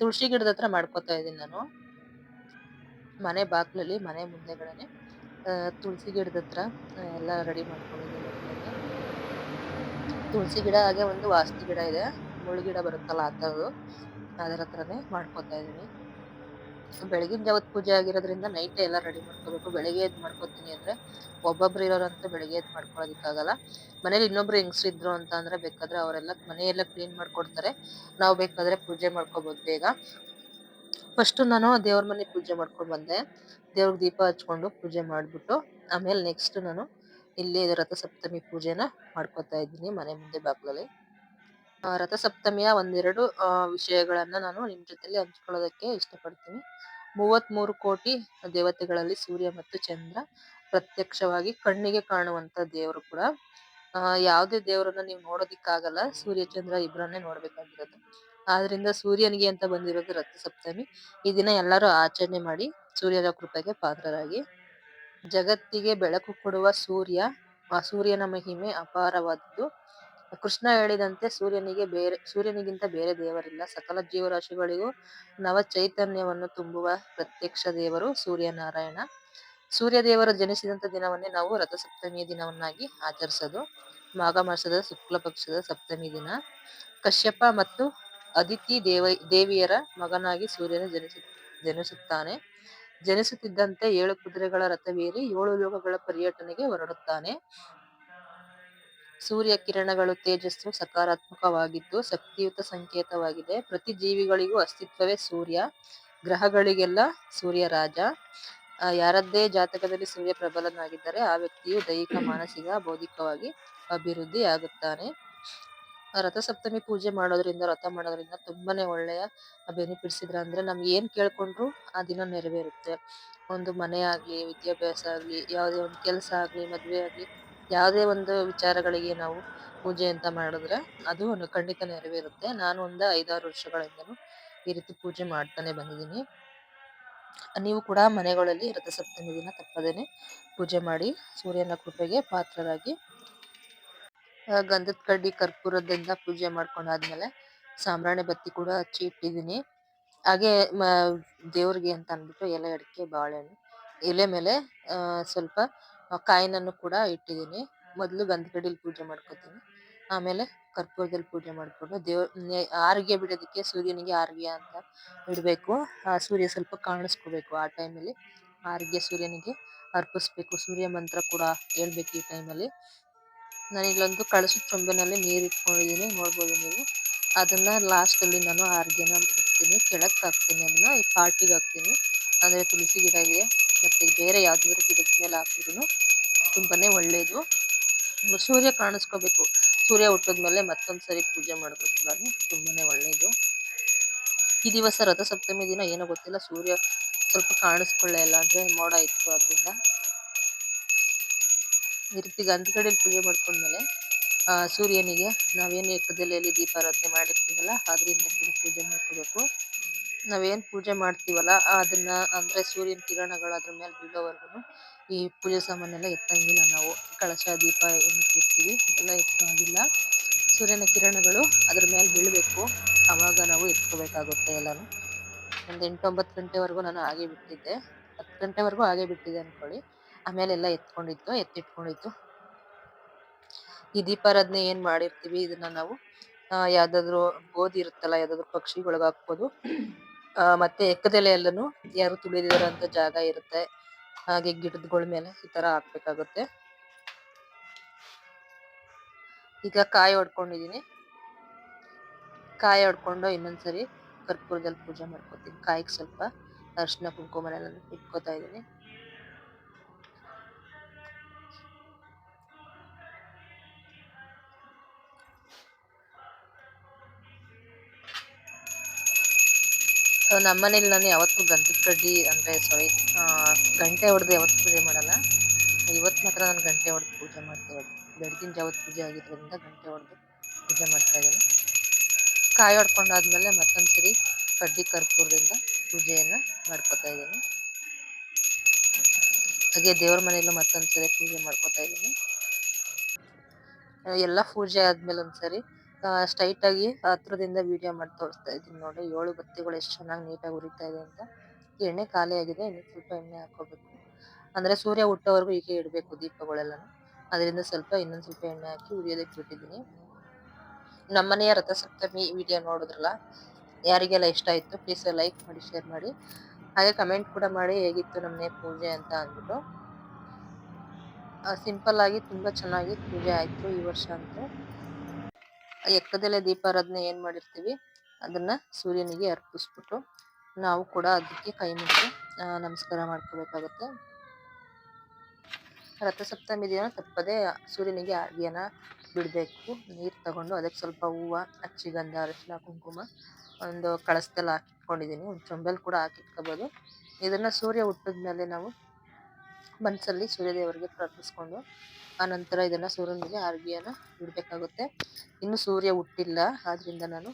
ತುಳಸಿ ಗಿಡದ ಹತ್ರ ಮಾಡ್ಕೊತಾ ಇದ್ದೀನಿ ನಾನು. ಮನೆ ಬಾಗ್ಲಲ್ಲಿ, ಮನೆ ಮುಂದೆಗಡೆನೆ ತುಳಸಿ ಗಿಡದ ಹತ್ರ ಎಲ್ಲ ರೆಡಿ ಮಾಡ್ಕೊಂಡಿದ್ದೀನಿ. ತುಳಸಿ ಗಿಡ ಹಾಗೆ ಒಂದು ವಾಸ್ತು ಗಿಡ ಇದೆ. ಮುಳ್ಳು ಗಿಡ ಬರುತ್ತಲ್ಲ ಆ ಥರದ್ದು. ಅದರ ಹತ್ರನೇ ಮಾಡ್ಕೊತಾ ಇದ್ದೀನಿ. ಬೆಳಗಿನ ಜಾವತ್ ಪೂಜೆ ಆಗಿರೋದ್ರಿಂದ ನೈಟ್ ಎಲ್ಲ ರೆಡಿ ಮಾಡ್ಕೋಬೇಕು. ಬೆಳಗ್ಗೆ ಎದ್ದು ಮಾಡ್ಕೋತೀನಿ ಅಂದ್ರೆ ಒಬ್ಬೊಬ್ರು ಇರೋರಂತ ಬೆಳಗ್ಗೆ ಎದ್ದು ಮಾಡ್ಕೊಳ್ಳೋದಕ್ಕಾಗಲ್ಲ ಮನೇಲಿ ಇನ್ನೊಬ್ರು ಹೆಂಗಸ್ರಿದ್ರು ಅಂತ ಅಂದ್ರೆ ಬೇಕಾದ್ರೆ ಅವರೆಲ್ಲ ಮನೆಯೆಲ್ಲ ಕ್ಲೀನ್ ಮಾಡ್ಕೊಡ್ತಾರೆ. ನಾವು ಬೇಕಾದ್ರೆ ಪೂಜೆ ಮಾಡ್ಕೋಬಹುದು ಬೇಗ. ಫಸ್ಟ್ ನಾನು ದೇವ್ರ ಮನೆ ಪೂಜೆ ಮಾಡ್ಕೊಂಡು ಬಂದೆ. ದೇವ್ರಿಗೆ ದೀಪ ಹಚ್ಕೊಂಡು ಪೂಜೆ ಮಾಡಿಬಿಟ್ಟು ಆಮೇಲೆ ನೆಕ್ಸ್ಟ್ ನಾನು ಇಲ್ಲಿ ರಥಸಪ್ತಮಿ ಪೂಜೆನ ಮಾಡ್ಕೊತಾ ಇದ್ದೀನಿ ಮನೆ ಮುಂದೆ ಬಾಗ್ಲಲ್ಲಿ. ರಥಸಪ್ತಮಿಯ ಒಂದೆರಡು ವಿಷಯಗಳನ್ನ ನಾನು ನಿಮ್ ಜೊತೆಲಿ ಹಂಚ್ಕೊಳ್ಳೋದಕ್ಕೆ ಇಷ್ಟಪಡ್ತೀನಿ. ಮೂವತ್ಮೂರು ಕೋಟಿ ದೇವತೆಗಳಲ್ಲಿ ಸೂರ್ಯ ಮತ್ತು ಚಂದ್ರ ಪ್ರತ್ಯಕ್ಷವಾಗಿ ಕಣ್ಣಿಗೆ ಕಾಣುವಂತ ದೇವರು ಕೂಡ. ಯಾವುದೇ ದೇವರನ್ನ ನೀವು ನೋಡೋದಿಕ್ಕಾಗಲ್ಲ, ಸೂರ್ಯ, ಚಂದ್ರ ಇಬ್ಬರನ್ನೇ ನೋಡ್ಬೇಕಾಗಿರೋದು. ಆದ್ರಿಂದ ಸೂರ್ಯನಿಗೆ ಅಂತ ಬಂದಿರೋದು ರಥಸಪ್ತಮಿ. ಈ ದಿನ ಎಲ್ಲರೂ ಆಚರಣೆ ಮಾಡಿ ಸೂರ್ಯನ ಕೃಪೆಗೆ ಪಾತ್ರರಾಗಿ ಜಗತ್ತಿಗೆ ಬೆಳಕು ಕೊಡುವ ಸೂರ್ಯ, ಆ ಸೂರ್ಯನ ಮಹಿಮೆ ಅಪಾರವಾದದ್ದು. ಕೃಷ್ಣ ಹೇಳಿದಂತೆ ಸೂರ್ಯನಿಗೆ ಬೇರೆ, ಸೂರ್ಯನಿಗಿಂತ ಬೇರೆ ದೇವರಿಲ್ಲ. ಸಕಲ ಜೀವರಾಶಿಗಳಿಗೂ ನವ ಚೈತನ್ಯವನ್ನು ತುಂಬುವ ಪ್ರತ್ಯಕ್ಷ ದೇವರು ಸೂರ್ಯನಾರಾಯಣ. ಸೂರ್ಯ ದೇವರು ಜನಿಸಿದಂತ ದಿನವನ್ನೇ ನಾವು ರಥಸಪ್ತಮಿಯ ದಿನವನ್ನಾಗಿ ಆಚರಿಸೋದು. ಮಾಘ ಮಾಸದ ಶುಕ್ಲ ಪಕ್ಷದ ಸಪ್ತಮಿ ದಿನ. ಕಶ್ಯಪ ಮತ್ತು ಅದಿತಿ ದೇವ, ದೇವಿಯರ ಮಗನಾಗಿ ಸೂರ್ಯನ ಜನಿಸ, ಜನಿಸುತ್ತಾನೆ. ಜನಿಸುತ್ತಿದ್ದಂತೆ ಏಳು ಕುದುರೆಗಳ ರಥವೇರಿ ಏಳು ಲೋಕಗಳ ಪರ್ಯಟನೆಗೆ ಹೊರಡುತ್ತಾನೆ. ಸೂರ್ಯ ಕಿರಣಗಳು ತೇಜಸ್ಸು ಸಕಾರಾತ್ಮಕವಾಗಿದ್ದು ಶಕ್ತಿಯುತ ಸಂಕೇತವಾಗಿದೆ. ಪ್ರತಿ ಜೀವಿಗಳಿಗೂ ಅಸ್ತಿತ್ವವೇ ಸೂರ್ಯ, ಗ್ರಹಗಳಿಗೆಲ್ಲ ಸೂರ್ಯ ರಾಜ. ಯಾರದ್ದೇ ಜಾತಕದಲ್ಲಿ ಸೂರ್ಯ ಪ್ರಬಲನಾಗಿದ್ದರೆ ಆ ವ್ಯಕ್ತಿಯು ದೈಹಿಕ, ಮಾನಸಿಕ, ಬೌದ್ಧಿಕವಾಗಿ ಅಭಿವೃದ್ಧಿ ಆಗುತ್ತಾನೆ ರಥಸಪ್ತಮಿ ಪೂಜೆ ಮಾಡೋದ್ರಿಂದ, ರಥ ಮಾಡೋದ್ರಿಂದ ತುಂಬಾನೇ ಒಳ್ಳೆಯ ಬೆನಿಫಿಟ್ಸ್ ಇದ್ರ ಅಂದ್ರೆ ನಮ್ಗೆ ಏನ್ ಕೇಳ್ಕೊಂಡ್ರು ಆ ದಿನ ನೆರವೇರುತ್ತೆ. ಒಂದು ಮನೆ ಆಗ್ಲಿ, ವಿದ್ಯಾಭ್ಯಾಸ ಆಗ್ಲಿ, ಯಾವುದೇ ಒಂದು ಕೆಲಸ ಆಗ್ಲಿ, ಮದ್ವೆ ಆಗ್ಲಿ, ಯಾವುದೇ ಒಂದು ವಿಚಾರಗಳಿಗೆ ನಾವು ಪೂಜೆ ಅಂತ ಮಾಡಿದ್ರೆ ಅದು ಖಂಡಿತ ನೆರವೇರುತ್ತೆ. ನಾನು ಒಂದು ಐದಾರು ವರ್ಷಗಳಿಂದನು ಈ ರೀತಿ ಪೂಜೆ ಮಾಡ್ತಾನೆ ಬಂದಿದ್ದೀನಿ. ನೀವು ಕೂಡ ಮನೆಗಳಲ್ಲಿ ರಥಸಪ್ತಮಿ ದಿನ ತಪ್ಪದೇನೆ ಪೂಜೆ ಮಾಡಿ ಸೂರ್ಯನ ಕೃಪೆಗೆ ಪಾತ್ರರಾಗಿ ಗಂಧದ ಕಡ್ಡಿ ಕರ್ಪೂರದಿಂದ ಪೂಜೆ ಮಾಡ್ಕೊಂಡಾದ್ಮೇಲೆ ಸಾಂಬ್ರಾಣಿ ಬತ್ತಿ ಕೂಡ ಹಚ್ಚಿ ಇಟ್ಟಿದ್ದೀನಿ ಹಾಗೆ ದೇವ್ರಿಗೆ ಅಂತ ಅಂದ್ಬಿಟ್ಟು ಎಲೆ, ಅಡಿಕೆ, ಬಾಳೆಹಣ್ಣು, ಎಲೆ ಮೇಲೆ ಸ್ವಲ್ಪ ಕಾಯಿನನ್ನು ಕೂಡ ಇಟ್ಟಿದ್ದೀನಿ. ಮೊದಲು ಗಂಧಕಡ್ಡಿಲಿ ಪೂಜೆ ಮಾಡ್ಕೊತೀನಿ. ಆಮೇಲೆ ಕರ್ಪೂರದಲ್ಲಿ ಪೂಜೆ ಮಾಡ್ಕೊಂಡು ದೇವ್ ಆರೋಗ್ಯ ಬಿಡೋದಕ್ಕೆ ಸೂರ್ಯನಿಗೆ ಆರೋಗ್ಯ ಅಂತ ಇಡಬೇಕು. ಆ, ಸೂರ್ಯ ಸ್ವಲ್ಪ ಕಾಣಿಸ್ಕೋಬೇಕು ಆ ಟೈಮಲ್ಲಿ. ಆರೋಗ್ಯ ಸೂರ್ಯನಿಗೆ ಅರ್ಪಿಸ್ಬೇಕು. ಸೂರ್ಯ ಮಂತ್ರ ಕೂಡ ಹೇಳ್ಬೇಕು ಈ ಟೈಮಲ್ಲಿ. ನಾನು ಇಲ್ಲೊಂದು ಕಳಸು ಚೊಂಬಿನಲ್ಲಿ ನೀರು ಇಟ್ಕೊಂಡಿದ್ದೀನಿ ನೋಡ್ಬೋದು ನೀವು. ಅದನ್ನು ಲಾಸ್ಟಲ್ಲಿ ನಾನು ಆರ್ಗೆನ ಬಿಡ್ತೀನಿ ಕೆಳಕ್ಕೆ ಹಾಕ್ತೀನಿ ಅದನ್ನು, ಈ ಪಾಟಿಗೆ ಹಾಕ್ತೀನಿ. ಅಂದರೆ ತುಳಸಿ ಗಿಡ ಇದೆ, ಮತ್ತು ಬೇರೆ ಯಾವ್ದಾದ್ರು ಗಿಡದ ಮೇಲೆ ಹಾಕಿದ್ರು ತುಂಬಾ ಒಳ್ಳೆಯದು ಸೂರ್ಯ ಕಾಣಿಸ್ಕೋಬೇಕು. ಸೂರ್ಯ ಹುಟ್ಟಿದ್ಮೇಲೆ ಮತ್ತೊಂದು ಸರಿ ಪೂಜೆ ಮಾಡಬೇಕು ಕೂಡ ತುಂಬಾ ಒಳ್ಳೆಯದು ಈ ದಿವಸ ರಥಸಪ್ತಮಿ ದಿನ ಏನೋ ಗೊತ್ತಿಲ್ಲ, ಸೂರ್ಯ ಸ್ವಲ್ಪ ಕಾಣಿಸ್ಕೊಳ್ಳೇ ಇಲ್ಲ ಅಂದರೆ ಮೋಡ ಇತ್ತು ಅದರಿಂದ. ಈ ರೀತಿ ಗಂಧಗಡಿಯಲ್ಲಿ ಪೂಜೆ ಮಾಡ್ಕೊಂಡ್ಮೇಲೆ ಸೂರ್ಯನಿಗೆ ನಾವೇನು ಏಕದೆಲೆಯಲ್ಲಿ ದೀಪಾರಾಧನೆ ಮಾಡಿರ್ತೀವಲ್ಲ ಅದರಿಂದ ಕೂಡ ಪೂಜೆ ಮಾಡ್ಕೋಬೇಕು. ನಾವೇನು ಪೂಜೆ ಮಾಡ್ತೀವಲ್ಲ, ಅದನ್ನ ಅಂದ್ರೆ ಸೂರ್ಯನ ಕಿರಣಗಳು ಅದ್ರ ಮೇಲೆ ಬೀಳೋವರೆಗೂ ಈ ಪೂಜೆ ಸಾಮಾನೆಲ್ಲ ಎತ್ತಂಗಿಲ್ಲ ನಾವು. ಕಳಶ ದೀಪ ಏನು ಇರ್ತೀವಿ ಇದೆಲ್ಲ ಎತ್ತಂಗಿಲ್ಲ ಸೂರ್ಯನ ಕಿರಣಗಳು ಅದ್ರ ಮೇಲೆ ಬೀಳಬೇಕು. ಅವಾಗ ನಾವು ಎತ್ಕೋಬೇಕಾಗುತ್ತೆ ಎಲ್ಲಾನು. ಒಂದು ಎಂಟೊಂಬತ್ತು ಗಂಟೆವರೆಗೂ ನಾನು ಹಾಗೆ ಬಿಟ್ಟಿದ್ದೆ. ಹತ್ತು ಗಂಟೆವರೆಗೂ ಹಾಗೆ ಬಿಟ್ಟಿದ್ದೆ ಅನ್ಕೊಳ್ಳಿ. ಆಮೇಲೆ ಎಲ್ಲ ಎತ್ಕೊಂಡಿತ್ತು ಎತ್ತಿಟ್ಕೊಂಡಿತ್ತು ಈ ದೀಪಾರಾಧನೆ ಏನ್ ಮಾಡಿರ್ತೀವಿ, ಇದನ್ನ ನಾವು ಯಾವ್ದಾದ್ರು ಗೋಧಿ ಇರುತ್ತಲ್ಲ, ಯಾವ್ದಾದ್ರು ಪಕ್ಷಿಗಳಿಗೆ ಹಾಕ್ಬೋದು. ಮತ್ತೆ ಎಕ್ಕದೆಲೆ ಎಲ್ಲಾನು ಯಾರು ತುಳಿದಿರೋಂತ ಜಾಗ ಇರುತ್ತೆ. ಹಾಗೆ ಗಿಡದ್ಗಳ ಮೇಲೆ ಈ ತರ ಹಾಕ್ಬೇಕಾಗುತ್ತೆ. ಈಗ ಕಾಯಿ ಹೊಡ್ಕೊಂಡಿದೀನಿ ಕಾಯಿ ಹೊಡ್ಕೊಂಡು ಇನ್ನೊಂದ್ಸರಿ ಕರ್ಪೂರದಲ್ಲಿ ಪೂಜೆ ಮಾಡ್ಕೊತೀನಿ. ಕಾಯಿಗೆ ಸ್ವಲ್ಪ ಅರ್ಶಿನ ಕುಂಕುಮನೆಲ್ಲ ಇಟ್ಕೋತಾ ಇದೀನಿ ನಮ್ಮನೇಲಿ ನಾನು ಯಾವತ್ತೂ ಗಂಧದ ಕಡ್ಡಿ ಅಂದರೆ ಸಾರಿ ಗಂಟೆ ಹೊಡೆದು ಯಾವತ್ತೂ ಪೂಜೆ ಮಾಡಲ್ಲ. ಇವತ್ತು ಮಾತ್ರ ನಾನು ಗಂಟೆ ಹೊಡೆದು ಪೂಜೆ ಮಾಡ್ತಾ ಇರೋದು. ಬೆಳಗಿನ ಜಾವತ್ತು ಪೂಜೆ ಆಗಿದ್ದರಿಂದ ಗಂಟೆ ಹೊಡೆದು ಪೂಜೆ ಮಾಡ್ತಾ ಇದ್ದೀನಿ. ಕಾಯಿ ಹೊಡ್ಕೊಂಡಾದ್ಮೇಲೆ ಮತ್ತೊಂದ್ಸರಿ ಕಡ್ಡಿ ಕರ್ಪೂರದಿಂದ ಪೂಜೆಯನ್ನು ಮಾಡ್ಕೊತಾ ಇದ್ದೀನಿ. ಹಾಗೆ ದೇವ್ರ ಮನೆಯಲ್ಲೂ ಮತ್ತೊಂದ್ಸರಿ ಪೂಜೆ ಮಾಡ್ಕೊತಾ ಇದ್ದೀನಿ. ಎಲ್ಲ ಪೂಜೆ ಆದಮೇಲೆ ಒಂದ್ಸರಿ ಸ್ಟ್ರೈಟ್ ಆಗಿ ಹತ್ರದಿಂದ ವಿಡಿಯೋ ಮಾಡಿ ತೋರಿಸ್ತಾ ಇದ್ದೀನಿ ನೋಡಿ. ಏಳು ಬತ್ತಿಗಳು ಎಷ್ಟು ಚೆನ್ನಾಗಿ ನೀಟಾಗಿ ಉರಿತಾ ಇದೆ ಅಂತ. ಎಣ್ಣೆ ಖಾಲಿ ಆಗಿದೆ ಇನ್ನು ಸ್ವಲ್ಪ ಎಣ್ಣೆ ಹಾಕೋಬೇಕು ಅಂದ್ರೆ ಸೂರ್ಯ ಹುಟ್ಟೋವರೆಗೂ ಹೀಗೆ ಇಡಬೇಕು ದೀಪಗಳೆಲ್ಲನು. ಅದರಿಂದ ಸ್ವಲ್ಪ ಇನ್ನೊಂದು ಸ್ವಲ್ಪ ಎಣ್ಣೆ ಹಾಕಿ ಉರಿಯೋದಕ್ಕೆ ಬಿಟ್ಟಿದ್ದೀನಿ. ನಮ್ಮನೆಯ ರಥಸಪ್ತಮಿ ವಿಡಿಯೋ ನೋಡಿದ್ರಲ್ಲ, ಯಾರಿಗೆಲ್ಲ ಇಷ್ಟ ಆಯಿತು ಪ್ಲೀಸ್ ಲೈಕ್ ಮಾಡಿ ಶೇರ್ ಮಾಡಿ. ಹಾಗೆ ಕಮೆಂಟ್ ಕೂಡ ಮಾಡಿ ಹೇಗಿತ್ತು ನಮ್ಮನೆ ಪೂಜೆ ಅಂತ ಅಂದ್ಬಿಟ್ಟು. ಸಿಂಪಲ್ ಆಗಿ ತುಂಬಾ ಚೆನ್ನಾಗಿ ಪೂಜೆ ಆಯಿತು ಈ ವರ್ಷ ಅಂತೂ. ಎಕ್ಕದೆಲೆ ದೀಪಾರಾಧನೆ ಏನು ಮಾಡಿರ್ತೀವಿ, ಅದನ್ನ ಸೂರ್ಯನಿಗೆ ಅರ್ಪಿಸ್ಬಿಟ್ಟು ನಾವು ಕೂಡ ಅದಕ್ಕೆ ಕೈ ಮುಟ್ಟಿ ನಮಸ್ಕಾರ ಮಾಡ್ಕೋಬೇಕಾಗುತ್ತೆ. ರಥಸಪ್ತಮಿ ದಿನ ತಪ್ಪದೆ ಸೂರ್ಯನಿಗೆ ಆರ್ಘ್ಯನ ಬಿಡಬೇಕು. ನೀರು ತಗೊಂಡು ಅದಕ್ಕೆ ಸ್ವಲ್ಪ ಹೂವು ಅಚ್ಚಿಗಂಧ ಅರಿಶಿನ ಕುಂಕುಮ, ಒಂದು ಕಳಸದಲ್ಲಿ ಹಾಕಿಟ್ಕೊಂಡಿದ್ದೀನಿ ಒಂದು ಚೊಂಬೆಲ್ ಕೂಡ ಹಾಕಿಟ್ಕೋಬೋದು. ಇದನ್ನ ಸೂರ್ಯ ಹುಟ್ಟಿದ್ಮೇಲೆ ನಾವು ಮನಸ್ಸಲ್ಲಿ ಸೂರ್ಯದೇವರಿಗೆ ಪ್ರಾರ್ಥಿಸ್ಕೊಂಡು ಆ ನಂತರ ಇದನ್ನ ಸೂರ್ಯನಿಗೆ ಅರ್ಬಿಯನ್ನು ಬಿಡಬೇಕಾಗುತ್ತೆ. ಇನ್ನು ಸೂರ್ಯ ಹುಟ್ಟಿಲ್ಲ ಆದ್ದರಿಂದ ನಾನು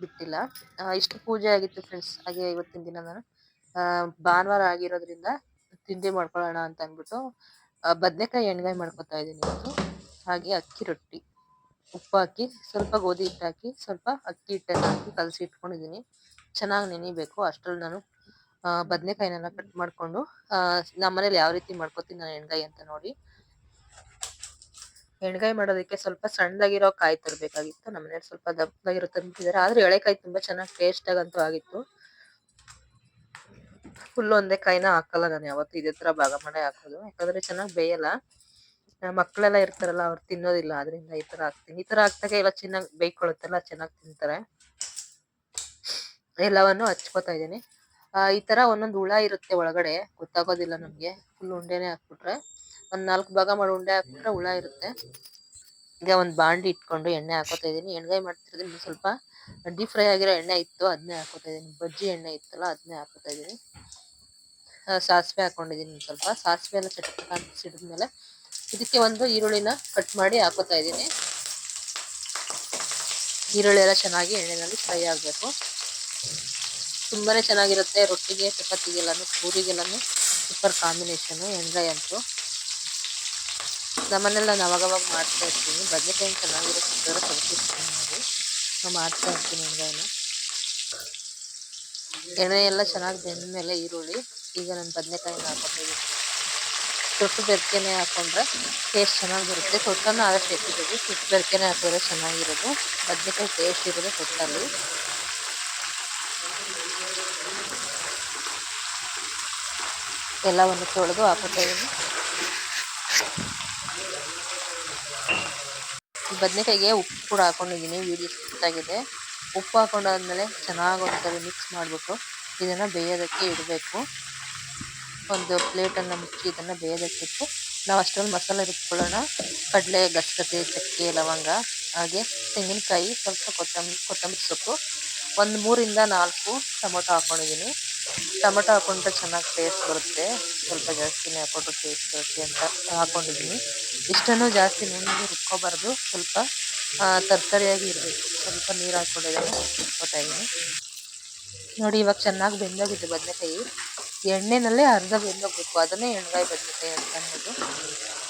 ಬಿಟ್ಟಿಲ್ಲ. ಇಷ್ಟು ಪೂಜೆ ಆಗಿತ್ತು ಫ್ರೆಂಡ್ಸ್ ಹಾಗೆ ಇವತ್ತಿನ ದಿನ ನಾನು ಭಾನುವಾರ ಆಗಿರೋದ್ರಿಂದ ತಿಂಡಿ ಮಾಡ್ಕೊಳ್ಳೋಣ ಅಂತ ಅಂದ್ಬಿಟ್ಟು ಬದನೆಕಾಯಿ ಎಣ್ಗಾಯಿ ಮಾಡ್ಕೊತಾ ಇದ್ದೀನಿ ಇವತ್ತು. ಹಾಗೆ ಅಕ್ಕಿ ರೊಟ್ಟಿ, ಉಪ್ಪು ಹಾಕಿ, ಸ್ವಲ್ಪ ಗೋಧಿ ಹಿಟ್ಟು ಹಾಕಿ, ಸ್ವಲ್ಪ ಅಕ್ಕಿ ಹಿಟ್ಟನ್ನು ಹಾಕಿ ಕಲಸಿ ಇಟ್ಕೊಂಡಿದ್ದೀನಿ. ಚೆನ್ನಾಗಿ ನೆನಿಬೇಕು. ಅಷ್ಟರಲ್ಲಿ ನಾನು ಬದನೆಕಾಯಿನೆಲ್ಲ ಕಟ್ ಮಾಡಿಕೊಂಡು ನಮ್ಮ ಮನೇಲಿ ಯಾವ ರೀತಿ ಮಾಡ್ಕೊತೀನಿ ನಾನು ಎಣ್ಗಾಯಿ ಅಂತ ನೋಡಿ. ಎಣ್ಗಾಯಿ ಮಾಡೋದಕ್ಕೆ ಸ್ವಲ್ಪ ಸಣ್ಣದಾಗಿರೋ ಕಾಯಿ ತರಬೇಕಾಗಿತ್ತು. ನಮ್ಮ ಮನೆಯವ್ರು ಸ್ವಲ್ಪ ದಪ್ಪದಾಗಿರೋ ತಂದಿದ್ದಾರೆ ಆದ್ರೆ ಎಳೆಕಾಯಿ ತುಂಬಾ ಚೆನ್ನಾಗಿ ಟೇಸ್ಟ್ ಆಗಂತೂ ಆಗಿತ್ತು. ಫುಲ್ ಒಂದೇ ಕಾಯಿನ ಹಾಕಲ್ಲ ನಾನು ಯಾವತ್ತು. ಇದೇ ತರ ಭಾಗ ಮಾಡೇ ಹಾಕೋದು. ಯಾಕಂದ್ರೆ ಚೆನ್ನಾಗಿ ಬೇಯಲ್ಲ. ಮಕ್ಕಳೆಲ್ಲ ಇರ್ತಾರಲ್ಲ, ಅವ್ರು ತಿನ್ನೋದಿಲ್ಲ. ಅದರಿಂದ ಈ ತರ ಹಾಕ್ತೀನಿ. ಈ ತರ ಹಾಕ್ದಾಗ ಎಲ್ಲ ಚೆನ್ನಾಗಿ ಬೇಯ್ಕೊಳುತ್ತಲ್ಲ ಚೆನ್ನಾಗಿ ತಿಂತಾರೆ. ಎಲ್ಲವನ್ನು ಹಚ್ಕೋತಾ ಇದ್ದೀನಿ. ಈ ತರ ಒಂದೊಂದು ಹುಳ ಇರುತ್ತೆ ಒಳಗಡೆ. ಗೊತ್ತಾಗೋದಿಲ್ಲ ನಮ್ಗೆ. ಫುಲ್ ಉಂಡೆನೆ ಹಾಕ್ಬಿಟ್ರೆ. ಒಂದ್ ನಾಲ್ಕು ಭಾಗ ಮಾಡಿ ಉಂಡೆ ಹಾಕ್ಬಿಟ್ರೆ ಹುಳ ಇರುತ್ತೆ. ಈಗ ಒಂದ್ ಬಾಂಡಿ ಇಟ್ಕೊಂಡು ಎಣ್ಣೆ ಹಾಕೋತಾ ಇದೀನಿ. ಎಣ್ಗಾಯಿ ಮಾಡ್ತಿರೋದ್ರಿಂದ ಸ್ವಲ್ಪ ಡೀಪ್ ಫ್ರೈ ಆಗಿರೋ ಎಣ್ಣೆ ಇತ್ತು ಅದನ್ನೇ ಹಾಕೋತಾ ಇದೀನಿ. ಬಜ್ಜಿ ಎಣ್ಣೆ ಇತ್ತಲ್ಲ ಅದನ್ನೇ ಹಾಕೋತಾ ಇದೀನಿ. ಸಾಸಿವೆ ಹಾಕೊಂಡಿದೀನಿ ಸ್ವಲ್ಪ. ಸಾಸಿವೆ ಎಲ್ಲ ಚಟಪಟ ಇದಕ್ಕೆ ಒಂದು ಈರುಳ್ಳಿನ ಕಟ್ ಮಾಡಿ ಹಾಕೋತಾ ಇದ್ದೀನಿ ಈರುಳ್ಳಿ ಎಲ್ಲ ಚೆನ್ನಾಗಿ ಎಣ್ಣೆನಲ್ಲಿ ಫ್ರೈ ಆಗಬೇಕು. ತುಂಬಾನೇ ಚೆನ್ನಾಗಿರುತ್ತೆ. ರೊಟ್ಟಿಗೆ, ಚಪಾತಿಗೆಲ್ಲನೂ, ಪೂರಿಗೆಲ್ಲನೂ, ಸೂಪರ್ ಕಾಂಬಿನೇಷನ್ ಎಣ್ಗಾಯಿ ಅಂತೂ. ನಮ್ಮನೆಲ್ಲ ನಾನು ಅವಾಗವಾಗ ಮಾಡ್ತಾ ಇರ್ತೀನಿ. ಬದನೆಕಾಯಿ ಚೆನ್ನಾಗಿರುತ್ತೆ. ಕಲಿಸಿರ್ತೀನಿ ನೋಡಿ ನಾವು ಮಾಡ್ತಾ ಇರ್ತೀನಿ ಎಣ್ಗಾಯಿನ ಚೆನ್ನಾಗಿ ಬೆಂದ್ಮೇಲೆ ಈರುಳ್ಳಿ. ಈಗ ನಾನು ಬದನೆಕಾಯಿನ ಹಾಕೊಂಡಿದ್ದೀನಿ ತೊಟ್ಟು ಬೆರಕೆನೆ ಹಾಕೊಂಡ್ರೆ ಟೇಸ್ಟ್ ಚೆನ್ನಾಗಿ ಬರುತ್ತೆ. ತೊಟ್ಟನ್ನು ಆದಷ್ಟು ಎತ್ತಿದ್ದೀವಿ ತೊಟ್ಟು ಬೆರಕೆನೆ ಹಾಕಿದ್ರೆ ಚೆನ್ನಾಗಿರೋದು. ಬದನೆಕಾಯಿ ಟೇಸ್ಟ್ ಇರೋದು ತೊಟ್ಟಲ್ಲಿ. ಎಲ್ಲವನ್ನು ತೊಳೆದು ಹಾಕೋತಾ ಇದ್ದೀನಿ. ಬದನೆಕಾಯಿಗೆ ಉಪ್ಪು ಕೂಡ ಹಾಕೊಂಡಿದ್ದೀನಿ, ವಿಡಿಯೋ ಆಗಿದೆ. ಉಪ್ಪು ಹಾಕೊಂಡಾದ್ಮೇಲೆ ಚೆನ್ನಾಗಿ ಒಂದ್ಸರಿ ಮಿಕ್ಸ್ ಮಾಡಿಬಿಟ್ಟು ಇದನ್ನು ಬೇಯೋದಕ್ಕೆ ಇಡಬೇಕು. ಒಂದು ಪ್ಲೇಟನ್ನು ಮುಚ್ಚಿ ಇದನ್ನು ಬೇಯೋದಕ್ಕೆ ಇಟ್ಟು ನಾವು ಅಷ್ಟೊಂದು ಮಸಾಲೆ ರುಬ್ಕೊಳ್ಳೋಣ. ಕಡಲೆ, ಗಸಗಸೆ, ಚಕ್ಕೆ, ಲವಂಗ, ಹಾಗೆ ತೆಂಗಿನಕಾಯಿ, ಸ್ವಲ್ಪ ಕೊತ್ತಂಬರಿ ಕೊತ್ತಂಬರಿ ಸೊಪ್ಪು. ಒಂದು ಮೂರಿಂದ ನಾಲ್ಕು ಟೊಮೊಟೊ ಹಾಕೊಂಡಿದ್ದೀನಿ. ಟೊಮೊಟೊ ಹಾಕೊಂಡ್ರೆ ಚೆನ್ನಾಗಿ ಟೇಸ್ಟ್ ಬರುತ್ತೆ. ಸ್ವಲ್ಪ ಜಾಸ್ತಿನೇ ಹಾಕೊಂಡ್ರೆ ಟೇಸ್ಟ್ ಬರುತ್ತೆ ಅಂತ ಹಾಕೊಂಡಿದ್ದೀನಿ ಇಷ್ಟನ್ನು ಜಾಸ್ತಿ ನುಣ್ಣಗೆ ರುಬ್ಕೋಬಾರ್ದು. ಸ್ವಲ್ಪ ತರಕಾರಿಯಾಗಿ ಇರಬೇಕು. ಸ್ವಲ್ಪ ನೀರು ಹಾಕೊಂಡಿದ್ದೀನಿ ರುಬ್ಕೋತಾ ಇದ್ದೀನಿ ನೋಡಿ, ಇವಾಗ ಚೆನ್ನಾಗಿ ಬೆಂದೋಗಿದೆ ಬದನೆಕಾಯಿ. ಎಣ್ಣೆನಲ್ಲೇ ಅರ್ಧ ಬೆಂದೋಗ್ಬೇಕು. ಅದನ್ನೇ ಎಣ್ಣೆಗಾಯಿ ಬದನೆಕಾಯಿ ಅಂತ ಅನ್ನೋದು.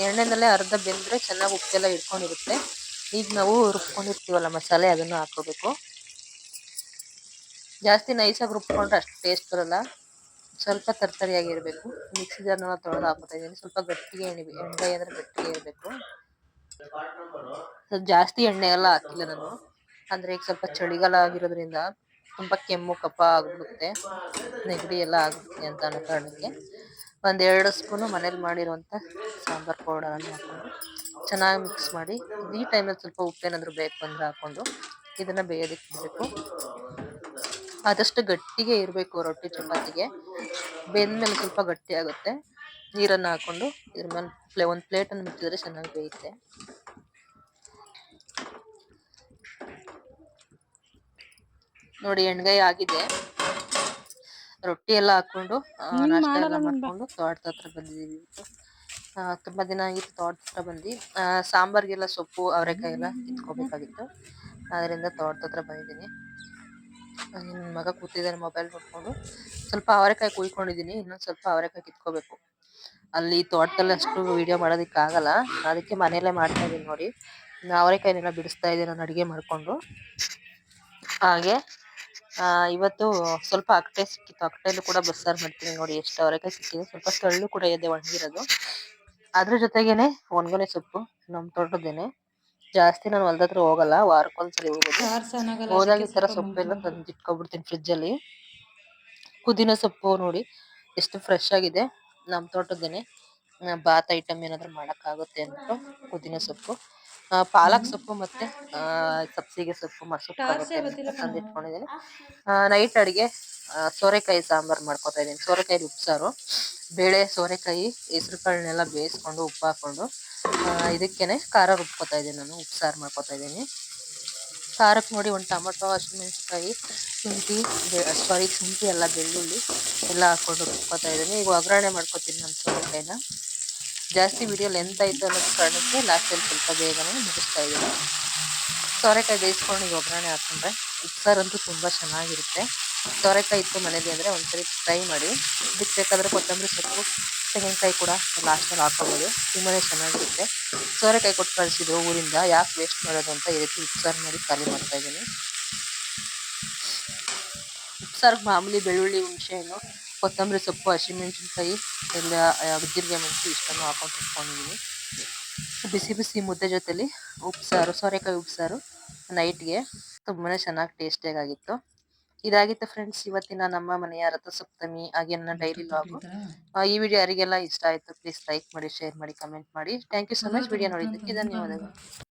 ಎಣ್ಣೆನಲ್ಲೇ ಅರ್ಧ ಬೆಂದರೆ ಚೆನ್ನಾಗಿ ಉಪ್ಪೆಲ್ಲ ಹಿಡ್ಕೊಂಡಿರುತ್ತೆ. ಈಗ ನಾವು ರುಬ್ಕೊಂಡಿರ್ತೀವಲ್ಲ ಮಸಾಲೆ, ಅದನ್ನು ಹಾಕೋಬೇಕು ಜಾಸ್ತಿ ನೈಸಾಗಿ ರುಬ್ಕೊಂಡ್ರೆ ಅಷ್ಟು ಟೇಸ್ಟ್ ಬರಲ್ಲ. ಸ್ವಲ್ಪ ತರ್ತರಿಯಾಗಿರಬೇಕು. ಮಿಕ್ಸಿ ಜಾರ್ನ ತೊಳೆದು ಹಾಕೋತಾ ಇದ್ದೀನಿ. ಸ್ವಲ್ಪ ಗಟ್ಟಿಗೆ ಎಣ್ಣೆ ಎಣ್ಣೆ ಅಂದ್ರೆ ಗಟ್ಟಿಗೆ ಇರಬೇಕು. ಸ್ವಲ್ಪ ಜಾಸ್ತಿ ಎಣ್ಣೆ ಎಲ್ಲ ಹಾಕಿಲ್ಲ ನಾನು. ಅಂದ್ರೆ ಈಗ ಸ್ವಲ್ಪ ಚಳಿಗಾಲ ಆಗಿರೋದ್ರಿಂದ ತುಂಬ ಕೆಮ್ಮು, ಕಫ ಆಗ್ಬಿಡುತ್ತೆ. ನೆಗಡಿ ಎಲ್ಲ ಆಗುತ್ತೆ ಅಂತ ಅನ್ನೋ ಕಾರಣಕ್ಕೆ ಒಂದೆರಡು ಸ್ಪೂನು ಮನೇಲಿ ಮಾಡಿರುವಂಥ ಸಾಂಬಾರ್ ಪೌಡರ್ ಅನ್ನು ಹಾಕೊಂಡು ಚೆನ್ನಾಗಿ ಮಿಕ್ಸ್ ಮಾಡಿ ಈ ಟೈಮಲ್ಲಿ ಸ್ವಲ್ಪ ಉಪ್ಪೇನಾದ್ರು ಬೇಕು ಅಂದರೆ ಹಾಕೊಂಡು ಇದನ್ನ ಬೇಯೋದಕ್ಕೆ ಬಿಡಬೇಕು. ಆದಷ್ಟು ಗಟ್ಟಿಗೆ ಇರಬೇಕು ರೊಟ್ಟಿ ಚಪಾತಿಗೆ. ಬೆಂದ್ಮೇಲೆ ಸ್ವಲ್ಪ ಗಟ್ಟಿ ಆಗುತ್ತೆ. ನೀರನ್ನ ಹಾಕೊಂಡು ಇದ್ರ ಮೇಲೆ ಪ್ಲೇ ಒಂದು ಪ್ಲೇಟ್ ಅನ್ನು ಮುಚ್ಚಿದ್ರೆ ಚೆನ್ನಾಗಿ ಬೇಯುತ್ತೆ. ನೋಡಿ ಎಣ್ಗಾಯಿ ಆಗಿದೆ. ರೊಟ್ಟಿ ಎಲ್ಲ ಹಾಕೊಂಡು ನಾಷ್ಟ ಎಲ್ಲ ಮಾಡ್ಕೊಂಡು ತೋಟದ ಹತ್ರ ಬಂದಿದ್ದೀವಿ ತುಂಬಾ ದಿನ ಆಗಿತ್ತು ತೋಟದ ಹತ್ರ ಬಂದು. ಸಾಂಬಾರ್ಗೆಲ್ಲ ಸೊಪ್ಪು ಅವರೆಕಾಯಿ ಎಲ್ಲ ಇಟ್ಕೋಬೇಕಾಗಿತ್ತು. ಅದರಿಂದ ತೋಟದ ಹತ್ರ ಬಂದಿದ್ದೀನಿ. ನನ್ನ ಮಗ ಕೂತಿದ್ದಾನೆ ಮೊಬೈಲ್ ನೋಡ್ಕೊಂಡು. ಸ್ವಲ್ಪ ಅವರೆಕಾಯಿ ಕುಯ್ಕೊಂಡಿದೀನಿ, ಇನ್ನೊಂದ್ ಸ್ವಲ್ಪ ಅವರೆಕಾಯಿ ಕಿತ್ಕೋಬೇಕು. ಅಲ್ಲಿ ತೋಟದಲ್ಲಿ ಅಷ್ಟು ವಿಡಿಯೋ ಮಾಡೋದಿಕ್ ಆಗಲ್ಲ. ಅದಕ್ಕೆ ಮನೆಯಲ್ಲೇ ಮಾಡ್ತಾ ಇದೀನಿ ನೋಡಿ. ಅವರೆಕಾಯಿನೆಲ್ಲ ಬಿಡಿಸ್ತಾ ಇದ್ದೀನಿ ನಾನು ಅಡಿಗೆ ಮಾಡ್ಕೊಂಡು. ಹಾಗೆ ಇವತ್ತು ಸ್ವಲ್ಪ ಅಕ್ಕಟೆ ಸಿಕ್ಕಿತ್ತು. ಅಕಟೆಲ್ಲೂ ಕೂಡ ಬಸ್ಸಾರು ಮಾಡ್ತೀನಿ ನೋಡಿ ಎಷ್ಟು ಅವರೆಕಾಯಿ ಸಿಕ್ಕಿದೆ. ಸ್ವಲ್ಪ ತಳ್ಳು ಕೂಡ ಇದೆ ಒಣಗಿರೋದು. ಅದ್ರ ಜೊತೆಗೇನೆ, ಒಣಗೊನೆ ಸೊಪ್ಪು, ನಮ್ಮ ತೋಟದ್ದೇನೆ. ಜಾಸ್ತಿ ನಾನು ಹೊಲ್ದತ್ರ ಹೋಗಲ್ಲ ವಾರಕ್ಕೊಂದ್ಸರಿ ಹೋಗೋದು. ಹೋದಾಗ ಈ ತರ ಸೊಪ್ಪೆಲ್ಲ ತಂದು ಇಟ್ಕೊಬಿಡ್ತೀನಿ ಫ್ರಿಡ್ಜ್ ಅಲ್ಲಿ ಪುದೀನ ಸೊಪ್ಪು ನೋಡಿ ಎಷ್ಟು ಫ್ರೆಶ್ ಆಗಿದೆ. ನಮ್ ತೋಟದ್ದೇನೆ ಬಾತ್ ಐಟಮ್ ಏನಾದ್ರು ಮಾಡಕ್ ಆಗುತ್ತೆ ಅಂದ್ಬಿಟ್ಟು ಪುದೀನ ಸೊಪ್ಪು. ಆ, ಪಾಲಕ್ ಸೊಪ್ಪು ಮತ್ತೆ ಆ, ಸಬ್ಸಿಗೆ ಸೊಪ್ಪು ಮಸೊಪ್ಪು ಅಂತ ತಂದಿಟ್ಕೊಂಡಿದ್ದೀನಿ ನೈಟ್ ಅಡಿಗೆ ಸೋರೆಕಾಯಿ ಸಾಂಬಾರ್ ಮಾಡ್ಕೊತಾ ಇದ್ದೀನಿ. ಸೋರೆಕಾಯಿ ಉಪ್ಸಾರು. ಬೇಳೆ ಸೋರೆಕಾಯಿ ಹೆಸರು ಕಾಳನ್ನೆಲ್ಲ ಬೇಯಿಸ್ಕೊಂಡು ಉಪ್ಪು ಹಾಕೊಂಡು ಇದಕ್ಕೇನೆ ಖಾರ ರುಬ್ಕೊತಾ ಇದ್ದೀನಿ ನಾನು ಉಪ್ಸಾರು ಮಾಡ್ಕೊತಾ ಇದ್ದೀನಿ. ಖಾರಕ್ಕೆ ನೋಡಿ ಒಂದು ಟೊಮೊಟೊ, ಹಸಿಮೆಣಸಿನ್ಕಾಯಿ, ಶುಂಠಿ ಸಾರಿ ಶುಂಠಿ ಎಲ್ಲ ಬೆಳ್ಳುಳ್ಳಿ ಎಲ್ಲ ಹಾಕ್ಕೊಂಡು ರುಬ್ಕೊತಾ ಇದ್ದೀನಿ. ಈಗ ಒಗ್ಗರಣೆ ಮಾಡ್ಕೊತೀನಿ ನಾನು ಸೋರೆಕಾಯಿನ ಜಾಸ್ತಿ ವಿಡಿಯೋ ಲೆಂತ್ ಆಯಿತು ಅನ್ನೋದು ಕಾರಣಕ್ಕೆ ಲಾಸ್ಟಲ್ಲಿ ಸ್ವಲ್ಪ ಬೇಗನೆ ಮುಗಿಸ್ತಾ ಇದ್ದೀನಿ. ಸೋರೆಕಾಯಿ ಬೇಯಿಸ್ಕೊಂಡು ಈಗ ಒಗ್ಗರಣೆ ಹಾಕೊಂಡ್ರೆ ಉಪ್ಸಾರಂತೂ ತುಂಬ ಚೆನ್ನಾಗಿರುತ್ತೆ. ಸೋರೆಕಾಯಿ ಇತ್ತು ಮನೇಲಿ ಒಂದು ಒಂದ್ಸರಿ ಟ್ರೈ ಮಾಡಿ. ಇದಕ್ಕೆ ಬೇಕಾದರೆ ಕೊತ್ತಂಬರಿ ಸೊಪ್ಪು ತೆಂಗಿನಕಾಯಿ ಕೂಡ ಲಾಸ್ಟಲ್ಲಿ ಹಾಕೋಬೋದು ತುಂಬಾನೇ ಚೆನ್ನಾಗಿರುತ್ತೆ. ಸೋರೆಕಾಯಿ ಕೊಟ್ಟು ಕಳಿಸಿದ್ರು ಊರಿಂದ. ಯಾಕೆ ವೇಸ್ಟ್ ಮಾಡೋದು ಅಂತ ಈ ರೀತಿ ಉಪ್ಸಾರು ಮಾಡಿ ಖಾಲಿ ಮಾಡ್ತಾ ಇದ್ದೀನಿ. ಉಪ್ಸಾರು ಮಾಮೂಲಿ ಬೆಳ್ಳುಳ್ಳಿ, ಹುಣಸೆಹಣ್ಣು, ಕೊತ್ತಂಬರಿ ಸೊಪ್ಪು, ಹಸಿಮೆಣಸಿನ್ಕಾಯಿ, ಎಲ್ಲ ಜೀರಿಗೆ ಮೆಣಸು ಇಷ್ಟನ್ನು ಹಾಕೊಂಡು ಇಟ್ಕೊಂಡಿದ್ದೀನಿ. ಬಿಸಿ ಬಿಸಿ ಮುದ್ದೆ ಜೊತೆಲಿ ಉಪ್ಸಾರು, ಸೋರೆಕಾಯಿ ಉಪ್ಸಾರು ನೈಟ್ಗೆ. ತುಂಬಾನೇ ಚೆನ್ನಾಗಿ ಟೇಸ್ಟಿಯಾಗಿ ಆಗಿತ್ತು. ಇದಾಗಿತ್ತು ಫ್ರೆಂಡ್ಸ್ ಇವತ್ತಿನ ನಮ್ಮ ಮನೆಯ ರಥಸಪ್ತಮಿ ಹಾಗೆ ನನ್ನ ಡೈಲಿ ಲಾಗು. ಈ ವಿಡಿಯೋ ಯಾರಿಗೆಲ್ಲ ಇಷ್ಟ ಆಯ್ತು ಪ್ಲೀಸ್ ಲೈಕ್ ಮಾಡಿ ಶೇರ್ ಮಾಡಿ ಕಮೆಂಟ್ ಮಾಡಿ. Thank you so much video ನೋಡಿದ್ದಕ್ಕೆ ಧನ್ಯವಾದಗಳು.